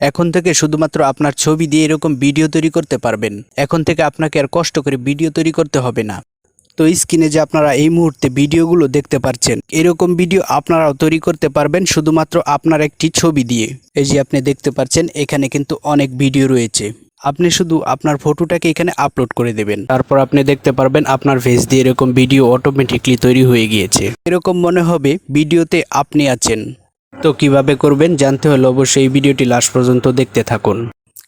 এখন থেকে শুধুমাত্র আপনার ছবি দিয়ে এরকম ভিডিও তৈরি করতে পারবেন। এখন থেকে আপনাকে আর কষ্ট করে ভিডিও তৈরি করতে হবে না। তো স্ক্রিনে যে আপনারা এই মুহূর্তে ভিডিওগুলো দেখতে পাচ্ছেন, এরকম ভিডিও আপনারাও তৈরি করতে পারবেন শুধুমাত্র আপনার একটি ছবি দিয়ে। এই যে আপনি দেখতে পাচ্ছেন, এখানে কিন্তু অনেক ভিডিও রয়েছে। আপনি শুধু আপনার ফটোটাকে এখানে আপলোড করে দেবেন। তারপর আপনি দেখতে পারবেন আপনার ফেস দিয়ে এরকম ভিডিও অটোমেটিকলি তৈরি হয়ে গিয়েছে। এরকম মনে হবে ভিডিওতে আপনি আছেন। তো কীভাবে করবেন জানতে হলে অবশ্যই ভিডিওটি লাস্ট পর্যন্ত দেখতে থাকুন।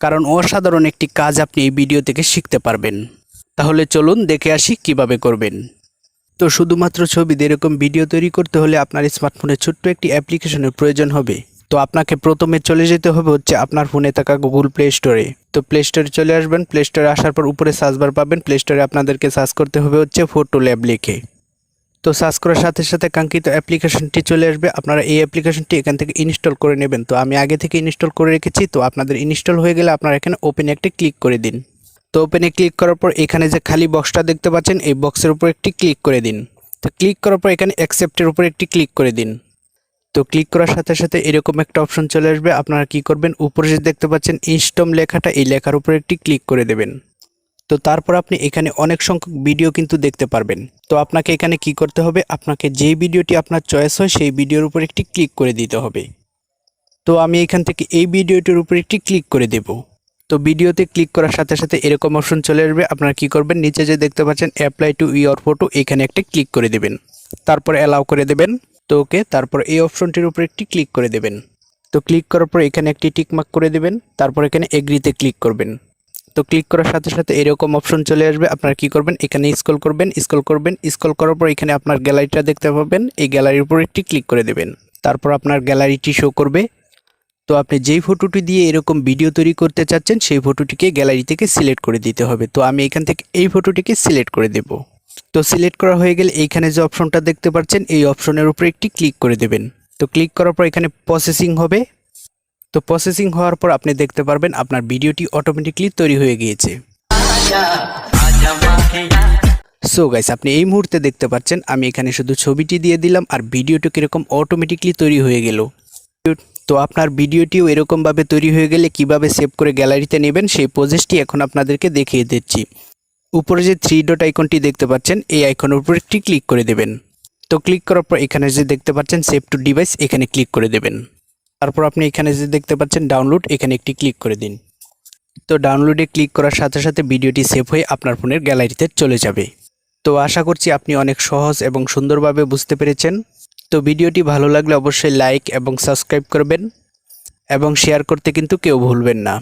কারণ অসাধারণ একটি কাজ আপনি এই ভিডিও থেকে শিখতে পারবেন। তাহলে চলুন দেখে আসি কীভাবে করবেন। তো শুধুমাত্র ছবি এরকম ভিডিও তৈরি করতে হলে আপনার স্মার্টফোনে ছোট্ট একটি অ্যাপ্লিকেশনের প্রয়োজন হবে। তো আপনাকে প্রথমে চলে যেতে হবে হচ্ছে আপনার ফোনে থাকা গুগল প্লে স্টোরে তো প্লে স্টোরে চলে আসবেন প্লে স্টোরে আসার পর উপরে সার্চ বার পাবেন প্লে স্টোরে আপনাদেরকে সার্চ করতে হবে হচ্ছে ফটো ল্যাব লিখে। তো সার্চ করার সাথে সাথে কাঙ্ক্ষিত অ্যাপ্লিকেশনটি চলে আসবে। আপনারা এই অ্যাপ্লিকেশনটি এখান থেকে ইনস্টল করে নেবেন। তো আমি আগে থেকে ইনস্টল করে রেখেছি, তো আপনাদের ইনস্টল হয়ে গেলে আপনারা এখানে ওপেন একটি ক্লিক করে দিন। তো ওপেনে ক্লিক করার পর এখানে যে খালি বক্সটা দেখতে পাচ্ছেন, এই বক্সের উপর একটি ক্লিক করে দিন। তো ক্লিক করার পর এখানে অ্যাকসেপ্টের উপর একটি ক্লিক করে দিন। তো ক্লিক করার সাথে সাথে এরকম একটা অপশন চলে আসবে। আপনারা কি করবেন? উপরে যে দেখতে পাচ্ছেন ইনস্টম লেখাটা, এই লেখার উপর একটি ক্লিক করে দেবেন। তো তারপর আপনি এখানে অনেক সংখ্যক ভিডিও কিন্তু দেখতে পারবেন। তো আপনাকে এখানে কি করতে হবে? আপনাকে যেই ভিডিওটি আপনার চয়েস হয়, সেই ভিডিওর উপর একটি ক্লিক করে দিতে হবে। তো আমি এখান থেকে এই ভিডিওটির উপর একটি ক্লিক করে দেব। তো ভিডিওতে ক্লিক করার সাথে সাথে এরকম অপশন চলে আসবে। আপনারা কি করবেন? নিচে যে দেখতে পাচ্ছেন অ্যাপ্লাই টু ইওর ফটো এখানে একটা ক্লিক করে দেবেন। তারপর অ্যালাউ করে দেবেন। তো ওকে, তারপর এই অপশনটির উপর একটি ক্লিক করে দেবেন। তো ক্লিক করার পর এখানে একটি টিকমার্ক করে দেবেন, তারপর এখানে এগ্রিতে ক্লিক করবেন। তো ক্লিক করার সাথে সাথে এরকম অপশন চলে আসবে, আপনারা কি করবেন? এখানে স্ক্রল করবেন স্ক্রল করবেন, স্ক্রল করার পর এখানে আপনার গ্যালারিটা দেখতে পাবেন, এই গ্যালারির উপর একটি ক্লিক করে দেবেন। তারপর আপনার গ্যালারিটি শো করবে। তো আপনি যেই ফটোটি দিয়ে এরকম ভিডিও তৈরি করতে চাচ্ছেন, সেই ফটোটিকে গ্যালারি থেকে সিলেক্ট করে দিতে হবে। তো আমি এখান থেকে এই ফটোটিকে সিলেক্ট করে দেব। তো সিলেক্ট করা হয়ে গেলে এইখানে যে অপশনটা দেখতে পাচ্ছেন, এই অপশনের উপরে একটি ক্লিক করে দেবেন। তো ক্লিক করার পর এখানে প্রসেসিং হবে। তো প্রসেসিং হওয়ার পর আপনি দেখতে পারবেন আপনার ভিডিওটি অটোমেটিকলি তৈরি হয়ে গিয়েছে। সো গাইস আপনি এই মুহূর্তে দেখতে পাচ্ছেন, আমি এখানে শুধু ছবিটি দিয়ে দিলাম আর ভিডিওটি কীরকম অটোমেটিকলি তৈরি হয়ে গেল। তো আপনার ভিডিওটিও এরকমভাবে তৈরি হয়ে গেলে কীভাবে সেভ করে গ্যালারিতে নেবেন, সেই প্রসেসটি এখন আপনাদেরকে দেখিয়ে দিচ্ছি। উপরে যে থ্রি ডট আইকনটি দেখতে পাচ্ছেন, এই আইকনের উপর একটি ক্লিক করে দেবেন। তো ক্লিক করার পর এখানে যে দেখতে পাচ্ছেন সেভ টু ডিভাইস এখানে ক্লিক করে দেবেন। তারপর আপনি এখানে যে দেখতে পাচ্ছেন ডাউনলোড এখানে একটি ক্লিক করে দিন। তো ডাউনলোডে ক্লিক করার সাথে সাথে ভিডিওটি সেভ হয়ে আপনার ফোনের গ্যালারিতে চলে যাবে। তো আশা করছি আপনি অনেক সহজ এবং সুন্দরভাবে বুঝতে পেরেছেন। তো ভিডিওটি ভালো লাগলে অবশ্যই লাইক এবং সাবস্ক্রাইব করবেন। এবং শেয়ার করতে কিন্তু কেউ ভুলবেন না।